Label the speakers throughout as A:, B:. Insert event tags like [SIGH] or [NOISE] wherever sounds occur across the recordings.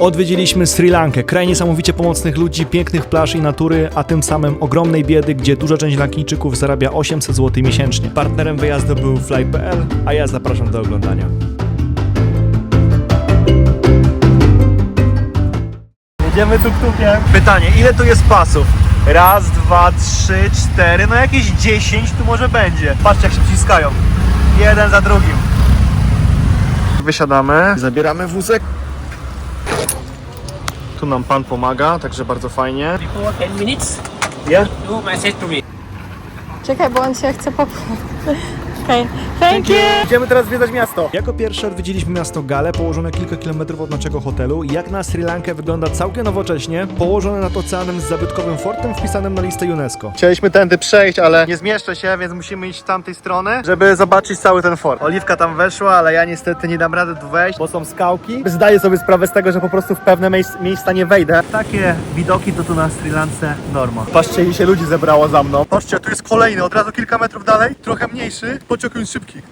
A: Odwiedziliśmy Sri Lankę, kraj niesamowicie pomocnych ludzi, pięknych plaż i natury, a tym samym ogromnej biedy, gdzie duża część Lankijczyków zarabia 800 zł miesięcznie. Partnerem wyjazdu był Fly.pl, a ja zapraszam do oglądania. Jedziemy tuk-tukiem. Pytanie, ile tu jest pasów? Raz, dwa, trzy, cztery, no jakieś 10 tu może będzie. Patrzcie jak się wciskają. Jeden za drugim. Wysiadamy, zabieramy wózek. Tu nam pan pomaga, także bardzo fajnie.
B: Before 10 minutes,
A: Yeah?
B: do message to me.
C: Czekaj, bo on się chce popchnąć. Okej, thank you!
A: Idziemy teraz zwiedzać miasto. Jako pierwsze odwiedziliśmy miasto Gale, położone kilka kilometrów od naszego hotelu. Jak na Sri Lankę wygląda całkiem nowocześnie, położone nad oceanem z zabytkowym fortem wpisanym na listę UNESCO. Chcieliśmy tędy przejść, ale nie zmieszczę się, więc musimy iść z tamtej strony, żeby zobaczyć cały ten fort. Oliwka tam weszła, ale ja niestety nie dam rady tu wejść, bo są skałki. Zdaję sobie sprawę z tego, że po prostu w pewne miejsc- miejsca nie wejdę. Takie widoki to tu na Sri Lance norma. Patrzcie, ile się ludzi zebrało za mną. Patrzcie, tu jest kolejny, od razu kilka metrów dalej, trochę mniejszy, pociąg jest szybki.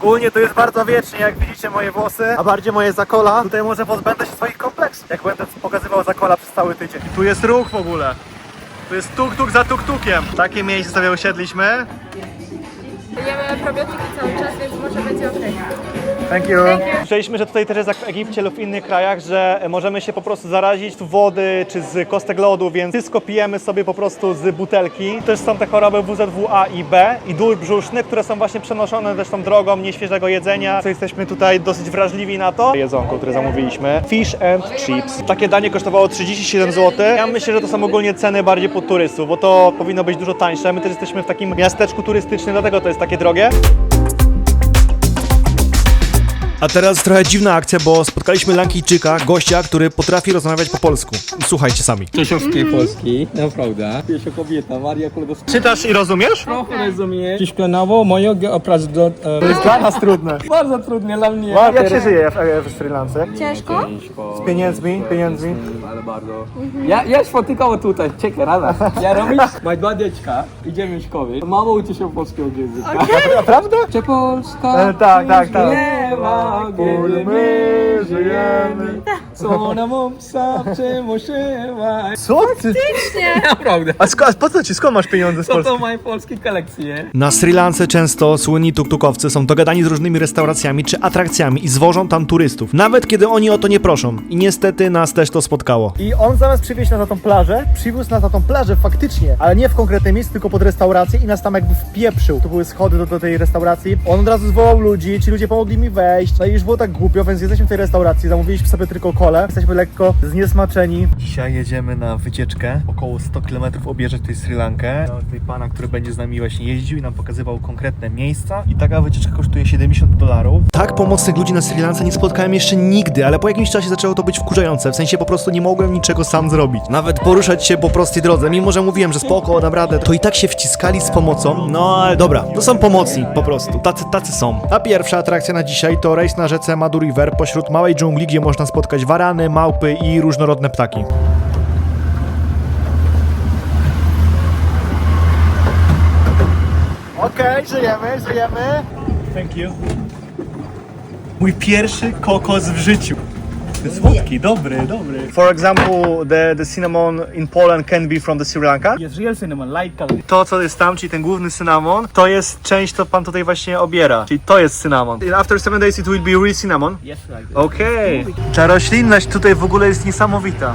A: Ogólnie to jest bardzo wiecznie, jak widzicie moje włosy, a bardziej moje zakola. Tutaj może pozbędę się swoich kompleksów, jak będę pokazywał zakola przez cały tydzień. I tu jest ruch w ogóle. Tu jest tuk-tuk za tuk-tukiem. Takie miejsce sobie usiedliśmy.
C: Jemy probiotyki cały czas, więc może będzie okej.
A: Thank you. Słyszeliśmy, że tutaj też jest jak w Egipcie lub w innych krajach, że możemy się po prostu zarazić z wody czy z kostek lodu, więc wszystko pijemy sobie po prostu z butelki. Też są te choroby WZW-A i B i dół brzuszny, które są właśnie przenoszone też tą drogą nieświeżego jedzenia, co jesteśmy tutaj dosyć wrażliwi na to. Jedzonko, które zamówiliśmy. Fish and chips. Takie danie kosztowało 37 zł. Ja myślę, że to są ogólnie ceny bardziej pod turystów, bo to powinno być dużo tańsze. My też jesteśmy w takim miasteczku turystycznym, dlatego to jest takie drogie. A teraz trochę dziwna akcja, bo spotkaliśmy Lankijczyka, gościa, który potrafi rozmawiać po polsku. Słuchajcie sami.
D: Cieszowskiej Polski, naprawdę. Pierwsza kobieta, Maria Klodowska.
A: Czytasz i rozumiesz?
D: Trochę rozumie. Ciśklanowo mojego oprazdot...
A: To jest dla nas trudne. [LAUGHS]
D: Bardzo trudne dla mnie.
A: Jak się żyje w, w Sri Lance?
C: Ciężko?
A: Z pieniędzmi, pieniędzmi.
D: Ale bardzo. Ja, ja spotykał tutaj, czekaj, rada. Ja robię, [LAUGHS] moje dwa dziecka, idziemy w szkoły. Mama uczy się polskiego języka. [LAUGHS]
A: Naprawdę?
D: Czy Polska
A: E, tak, tak, tak.
D: śpiewa, kiedy my żyjemy, co nam obsa przemuszyła.
A: Co ty? [LAUGHS]
D: Naprawdę.
A: A, sko- a po co ci, skąd masz pieniądze z
D: To
A: Polski?
D: to moje polskie kolekcje.
A: Na Sri Lance często słynni tuktukowcy są dogadani z różnymi restauracjami czy atrakcjami i zwożą tam turystów, nawet kiedy oni o to nie proszą. I niestety nas też to spotkało.
E: I on zamiast przywieźć nas na tą plażę, przywiózł nas na tą plażę faktycznie, ale nie w konkretne miejsce, tylko pod restaurację i nas tam jakby wpieprzył. To były schody do, do tej restauracji. On od razu zwołał ludzi, ci ludzie pomogli mi wejść. No i już było tak głupio, więc jesteśmy w tej restauracji, zamówiliśmy sobie tylko kole. Jesteśmy lekko zniesmaczeni.
A: Dzisiaj jedziemy na wycieczkę, około 100 km objeżdżać tej Sri Lankę. No, Tutaj pana, który będzie z nami właśnie jeździł i nam pokazywał konkretne miejsca. I taka wycieczka kosztuje 70 dolarów. Tak pomocnych ludzi na Sri Lance nie spotkałem jeszcze nigdy, ale po jakimś czasie zaczęło to być wkurzające. W sensie po prostu nie mogłem niczego sam zrobić. Nawet poruszać się po prostej drodze, mimo że mówiłem, że spoko, dam radę, to i tak się wciskali z pomocą. No ale dobra, to są pomocni po prostu, tacy, tacy są. A pierwsza atrakcja na dzisiaj to rejs na rzece Madu River pośród małej dżungli, gdzie można spotkać warany, małpy i różnorodne ptaki.
E: Okej, żyjemy, żyjemy.
A: Thank you. Mój pierwszy kokos w życiu. Słodki, dobry, dobry. For example, the, the cinnamon in Poland can be from the Sri Lanka.
D: Jest real cinnamon, light color.
A: To, co jest tam, czyli ten główny cynamon, to jest część, co pan tutaj właśnie obiera. Czyli to jest cynamon. After 7 days it will be real cinnamon.
D: Yes, right.
A: Okej. Ta roślinność tutaj w ogóle jest niesamowita.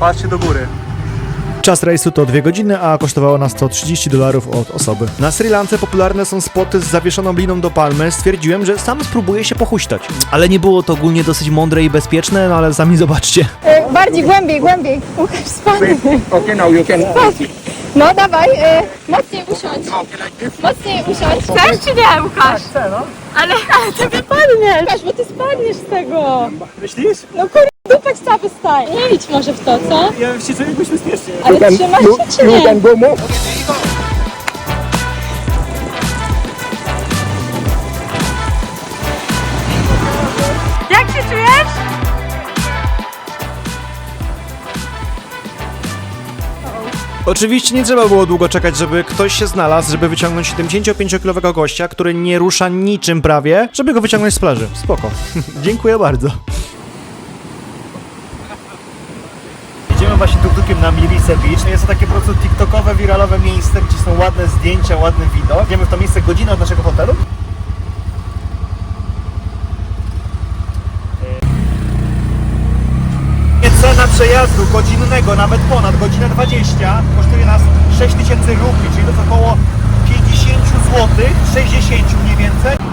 A: Patrzcie do góry. Czas rejsu to 2 godziny, a kosztowało nas to 30 dolarów od osoby. Na Sri Lance popularne są spoty z zawieszoną liną do palmy. Stwierdziłem, że sam spróbuję się pochuśtać. Ale nie było to ogólnie dosyć mądre i bezpieczne, no ale sami zobaczcie.
C: E, bardziej, głębiej, głębiej. Łukasz, spadnie.
D: Okay, now you can...
C: No dawaj, e, mocniej usiądź. Mocniej usiądź. Chcesz czy nie, Łukasz? Chcę, no. Ale, ale ty wypadniesz. Łukasz, bo ty spadniesz z tego.
A: Myślisz?
C: No kurde, dupek cały stań. Nie idź może w to, co?
A: Ja bym się czuł bezpiecznie.
C: Ale trzymasz się czy nie? Jak się czujesz?
A: Oczywiście nie trzeba było długo czekać, żeby ktoś się znalazł, żeby wyciągnąć 75-kilowego gościa, który nie rusza niczym prawie, żeby go wyciągnąć z plaży. Spoko. [LAUGHS] Dziękuję bardzo. Idziemy właśnie tuk-tukiem na Milice Beach. Jest to takie po prostu tiktokowe, wiralowe miejsce, gdzie są ładne zdjęcia, ładny widok. Idziemy w to miejsce godzinę od naszego hotelu. Cena przejazdu godzinnego, nawet ponad godzinę 20, kosztuje nas 6000 rupii, czyli to jest około 50 zł, 60 mniej więcej.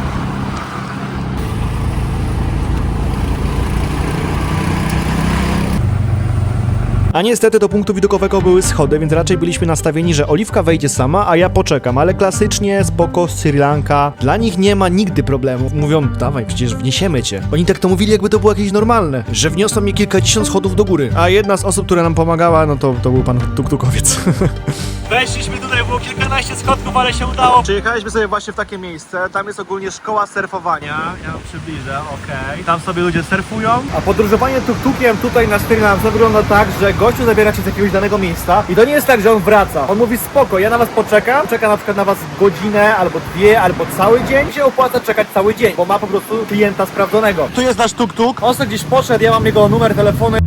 A: A niestety do punktu widokowego były schody, więc raczej byliśmy nastawieni, że Oliwka wejdzie sama, a ja poczekam, ale klasycznie, spoko, Sri Lanka. Dla nich nie ma nigdy problemu. Mówią, dawaj, przecież wniesiemy cię. Oni tak to mówili, jakby to było jakieś normalne, że wniosą mnie kilkadziesiąt schodów do góry. A jedna z osób, która nam pomagała, no to, to był pan tuktukowiec. [LAUGHS] Weszliśmy tutaj, było kilkanaście schodków, ale się udało. Przyjechaliśmy sobie właśnie w takie miejsce, tam jest ogólnie szkoła surfowania. Ja wam przybliżę, okej. Tam sobie ludzie surfują.
E: A podróżowanie tuk-tukiem tutaj na Sri Lance wygląda tak, że gościu zabiera cię z jakiegoś danego miejsca i to nie jest tak, że on wraca. On mówi spoko, ja na was poczekam, czeka na przykład na was godzinę, albo dwie, albo cały dzień. Mi się opłaca czekać cały dzień, bo ma po prostu klienta sprawdzonego.
A: Tu jest nasz tuk-tuk.
E: On sobie gdzieś poszedł, ja mam jego numer telefonu.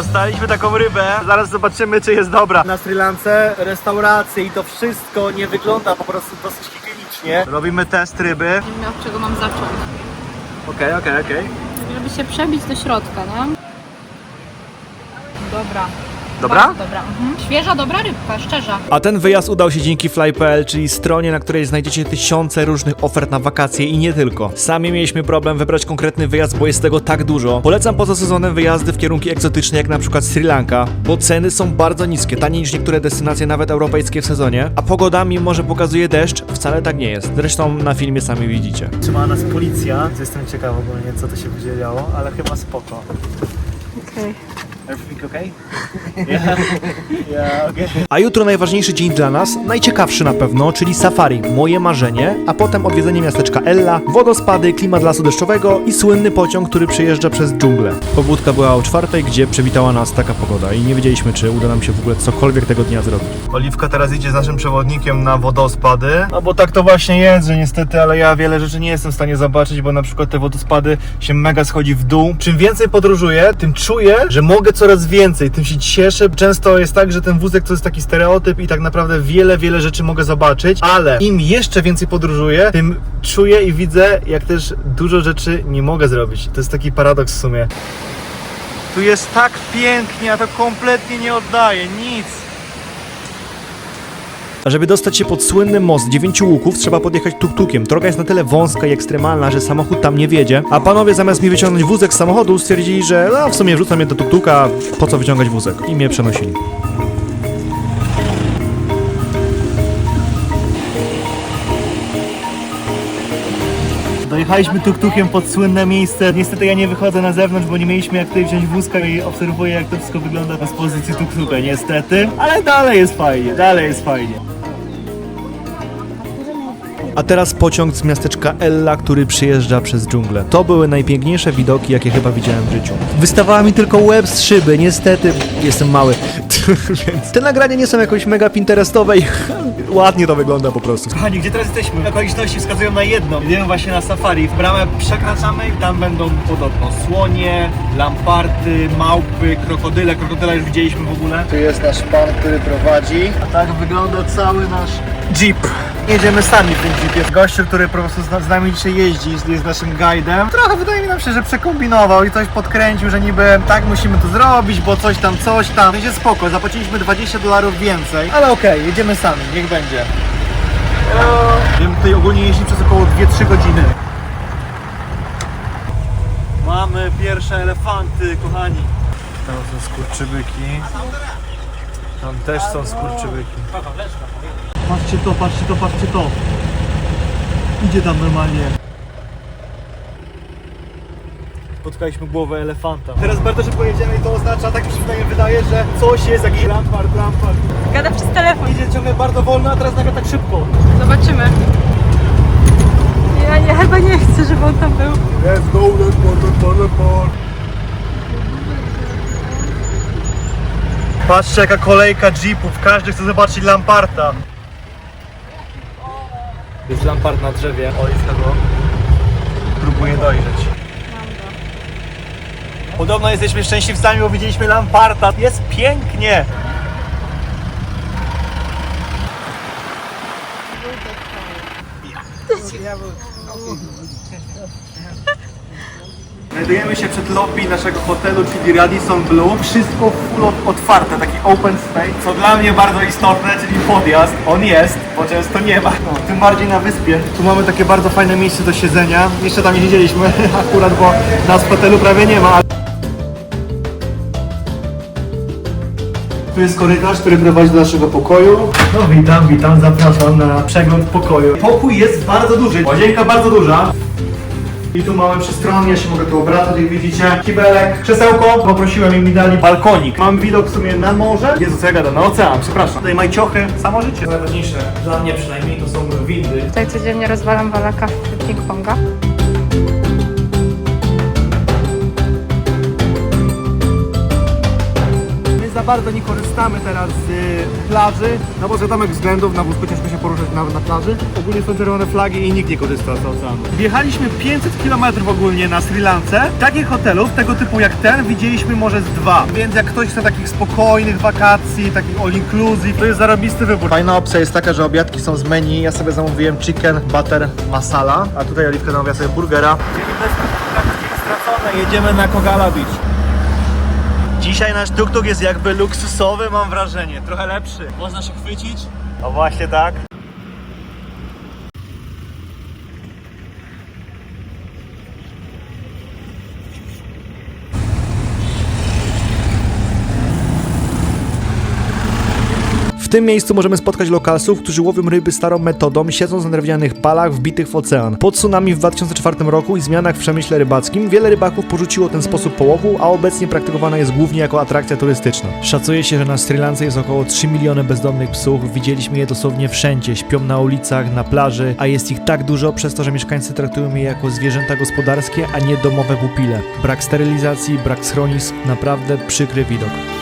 A: Dostaliśmy taką rybę, zaraz zobaczymy, czy jest dobra.
E: Na Sri Lance restauracje i to wszystko nie wygląda po prostu dosyć higienicznie.
A: Robimy test ryby.
C: Nie wiem, od czego mam zacząć.
A: Okej, okej, okej.
C: Żeby się przebić do środka, nie? Dobra.
A: Dobra?
C: Bardzo dobra. Mhm. Świeża, dobra rybka, szczerze.
A: A ten wyjazd udał się dzięki Fly.pl, czyli stronie, na której znajdziecie tysiące różnych ofert na wakacje i nie tylko. Sami mieliśmy problem wybrać konkretny wyjazd, bo jest tego tak dużo. Polecam poza sezonem wyjazdy w kierunki egzotyczne, jak na przykład Sri Lanka, bo ceny są bardzo niskie, taniej niż niektóre destynacje, nawet europejskie w sezonie. A pogoda, mimo że pokazuje deszcz, wcale tak nie jest. Zresztą na filmie sami widzicie.
E: Trzymała nas policja, jestem ciekaw ogólnie co to się będzie działo, ale chyba spoko.
C: Okej.
E: Everything okay? [LAUGHS] Yeah, yeah, okay.
A: A jutro najważniejszy dzień dla nas, najciekawszy na pewno, czyli safari, moje marzenie, a potem odwiedzenie miasteczka Ella, wodospady, klimat lasu deszczowego i słynny pociąg, który przejeżdża przez dżunglę. Pobudka była o czwartej, gdzie przywitała nas taka pogoda i nie wiedzieliśmy, czy uda nam się w ogóle cokolwiek tego dnia zrobić. Oliwka teraz idzie z naszym przewodnikiem na wodospady. No bo tak to właśnie jest, że niestety, ale ja wiele rzeczy nie jestem w stanie zobaczyć, bo na przykład te wodospady się mega schodzi w dół. Czym więcej podróżuję, tym czuję, że mogę coraz więcej, tym się cieszę. Często jest tak, że ten wózek to jest taki stereotyp i tak naprawdę wiele, wiele rzeczy mogę zobaczyć, ale im jeszcze więcej podróżuję, tym czuję i widzę, jak też dużo rzeczy nie mogę zrobić. To jest taki paradoks w sumie. Tu jest tak pięknie, a to kompletnie nie oddaje nic. A żeby dostać się pod słynny most dziewięciu łuków, trzeba podjechać tuk-tukiem. Droga jest na tyle wąska i ekstremalna, że samochód tam nie wiedzie. A panowie zamiast mi wyciągnąć wózek z samochodu, stwierdzili, że no w sumie wrzucam je do tuk-tuka, po co wyciągać wózek? I mnie przenosili. Dojechaliśmy tuk-tukiem pod słynne miejsce. Niestety ja nie wychodzę na zewnątrz, bo nie mieliśmy jak tutaj wziąć wózka i obserwuję jak to wszystko wygląda z pozycji tuk-tuka, niestety. Ale dalej jest fajnie, dalej jest fajnie. A teraz pociąg z miasteczka Ella, który przyjeżdża przez dżunglę. To były najpiękniejsze widoki, jakie chyba widziałem w życiu. Wystawała mi tylko łeb z szyby, niestety jestem mały. [LAUGHS] Więc te nagrania nie są jakoś mega pinterestowe i [LAUGHS] ładnie to wygląda po prostu. Kochani, gdzie teraz jesteśmy? Okoliczności wskazują na jedno. Idziemy właśnie na safari. W bramę przekraczamy i tam będą podobno słonie, lamparty, małpy, krokodyle. Krokodyla już widzieliśmy w ogóle. Tu jest nasz pan, który prowadzi. A tak wygląda cały nasz jeep. Jedziemy sami w tym jeepie. Gościu, który po prostu z, nami dzisiaj jeździ, jest naszym guidem. Trochę wydaje mi nam się, że przekombinował i coś podkręcił, że niby tak musimy to zrobić, bo coś tam, coś tam. Będzie spoko, zapłaciliśmy 20 dolarów więcej. Ale okej, jedziemy sami, niech będzie. Będziemy tutaj ogólnie jeździć przez około 2-3 godziny. Mamy pierwsze elefanty, kochani. Tam są skurczybyki. Tam też są skurczybyki. Patrzcie to, patrzcie to, patrzcie to. Idzie tam normalnie. Spotkaliśmy głowę elefanta. Teraz bardzo szybko jedziemy i to oznacza, tak mi się przynajmniej wydaje, że coś jest, jakiś lampart, lampart.
C: Gada przez telefon.
E: Idzie ciągle bardzo wolno, a teraz nagle tak szybko.
C: Zobaczymy. Ja, ja chyba nie chcę, żeby on tam był.
E: Let's go, let's go, let's go, let's go.
A: Patrzcie jaka kolejka jeepów, każdy chce zobaczyć Lamparta.
D: Jest lampart na drzewie.
A: O, jest tego. Próbuję dojrzeć. Podobno jesteśmy szczęśliwcami, bo widzieliśmy Lamparta. Jest pięknie! Znajdujemy się przed lobby naszego hotelu, czyli Radisson Blue. Wszystko full otwarte, taki open space. Co dla mnie bardzo istotne, czyli podjazd. On jest, bo często nie ma. No, tym bardziej na wyspie. Tu mamy takie bardzo fajne miejsce do siedzenia. Jeszcze tam nie siedzieliśmy [LAUGHS] akurat, bo nas w hotelu prawie nie ma. Tu jest korytarz, który prowadzi do naszego pokoju. No witam, witam, zapraszam na przegląd pokoju. Pokój jest bardzo duży, łazienka bardzo duża. I tu mamy przestronnie, ja się mogę tu obracać, jak widzicie. Kibelek, krzesełko, poprosiłem i mi dali balkonik. Mam widok w sumie na morze. Jezu, co ja gadam, na ocean, przepraszam. Tutaj majciochy, samo życie. Najważniejsze, dla mnie przynajmniej, to są windy.
C: Tutaj codziennie rozwalam walaka w ping-ponga.
A: Za bardzo nie korzystamy teraz z y, plaży, no bo z wiadomych względów na wózku ciężko się poruszać na, na plaży. Ogólnie są czerwone flagi i nikt nie korzysta z oceanu. Wjechaliśmy 500 km ogólnie na Sri Lance. Takich hotelów, tego typu jak ten, widzieliśmy może z dwa. Więc jak ktoś chce takich spokojnych wakacji, takich all inclusive, to jest zarobisty wybór. Fajna opcja jest taka, że obiadki są z menu. Ja sobie zamówiłem chicken butter masala, a tutaj Oliwka zamówiła sobie burgera. stracone, jedziemy na Kogala Beach. Dzisiaj nasz tuk-tuk jest jakby luksusowy, mam wrażenie. Trochę lepszy. Można się chwycić? No właśnie tak. Tym miejscu możemy spotkać lokalsów, którzy łowią ryby starą metodą, siedząc na drewnianych palach wbitych w ocean. Po tsunami w 2004 roku i zmianach w przemyśle rybackim, wiele rybaków porzuciło ten sposób połowu, a obecnie praktykowana jest głównie jako atrakcja turystyczna. Szacuje się, że na Sri Lance jest około 3 miliony bezdomnych psów, widzieliśmy je dosłownie wszędzie, śpią na ulicach, na plaży, a jest ich tak dużo przez to, że mieszkańcy traktują je jako zwierzęta gospodarskie, a nie domowe pupile. Brak sterylizacji, brak schronisk, naprawdę przykry widok.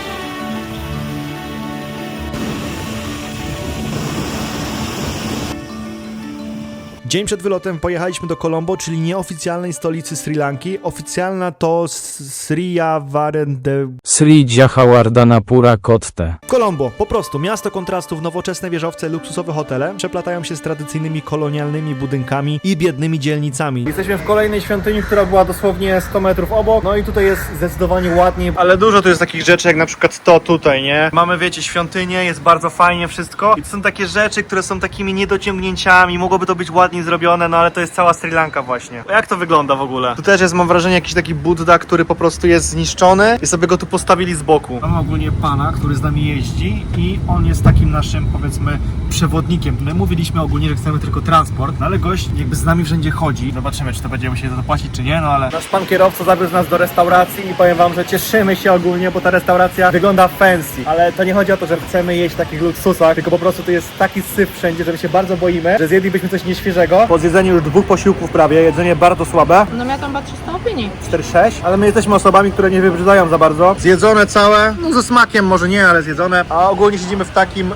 A: Dzień przed wylotem pojechaliśmy do Colombo, czyli nieoficjalnej stolicy Sri Lanki. Oficjalna to S- Sriyavardhana
B: Sri Jahawardanapura Kotte.
A: Colombo, po prostu miasto kontrastów, nowoczesne wieżowce, luksusowe hotele przeplatają się z tradycyjnymi kolonialnymi budynkami i biednymi dzielnicami.
E: Jesteśmy w kolejnej świątyni, która była dosłownie 100 metrów obok. No i tutaj jest zdecydowanie ładniej. Ale dużo tu jest takich rzeczy, jak na przykład to tutaj, nie? Mamy, wiecie, świątynię, jest bardzo fajnie wszystko. I to są takie rzeczy, które są takimi niedociągnięciami. Mogłoby to być zrobione, no ale to jest cała Sri Lanka właśnie. Jak to wygląda w ogóle? Tu też jest, mam wrażenie, jakiś taki Buddha, który po prostu jest zniszczony i sobie go tu postawili z boku. Mamy ogólnie pana, który z nami jeździ i on jest takim naszym, powiedzmy, przewodnikiem. My mówiliśmy ogólnie, że chcemy tylko transport, no ale gość jakby z nami wszędzie chodzi. Zobaczymy, czy to będziemy musieli za to płacić, czy nie, no ale... Nasz pan kierowca zawiózł nas do restauracji i powiem wam, że cieszymy się ogólnie, bo ta restauracja wygląda fancy. Ale to nie chodzi o to, że chcemy jeść w takich luksusach, tylko po prostu tu jest taki syf wszędzie, że my się bardzo boimy, że zjedlibyśmy coś nieświeżego. Po zjedzeniu już dwóch posiłków prawie, jedzenie bardzo słabe.
C: No miała tam chyba 300 opinii.
E: 4-6, ale my jesteśmy osobami, które nie wybrzydzają za bardzo. Zjedzone całe, no ze smakiem może nie, ale zjedzone, a ogólnie siedzimy w takim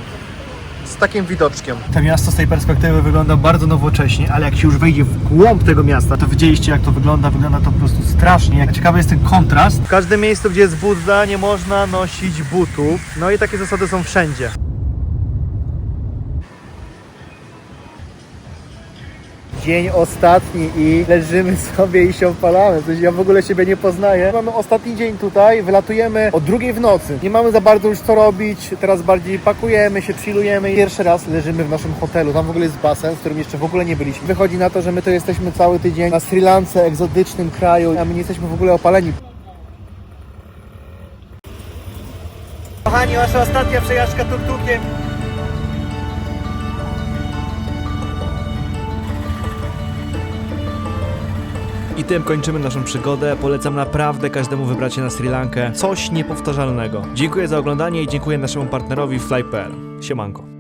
E: z takim widoczkiem. To miasto z tej perspektywy wygląda bardzo nowocześnie, ale jak się już wejdzie w głąb tego miasta, to widzieliście jak to wygląda, wygląda to po prostu strasznie. Ciekawy jest ten kontrast. W każdym miejscu, gdzie jest Budda, nie można nosić butów. No i takie zasady są wszędzie. Dzień ostatni i leżymy sobie i się opalamy. Coś ja w ogóle siebie nie poznaję. Mamy ostatni dzień tutaj, wylatujemy o drugiej w nocy. Nie mamy za bardzo już co robić, teraz bardziej pakujemy się, chillujemy. Pierwszy raz leżymy w naszym hotelu. Tam w ogóle jest basen, w którym jeszcze w ogóle nie byliśmy. Wychodzi na to, że my to jesteśmy cały tydzień na Sri Lance, egzotycznym kraju, a my nie jesteśmy w ogóle opaleni. Kochani, wasza ostatnia przejażdżka tuk-tukiem.
A: I tym kończymy naszą przygodę. Polecam naprawdę każdemu wybrać się na Sri Lankę. Coś niepowtarzalnego. Dziękuję za oglądanie i dziękuję naszemu partnerowi Fly.pl. Siemanko.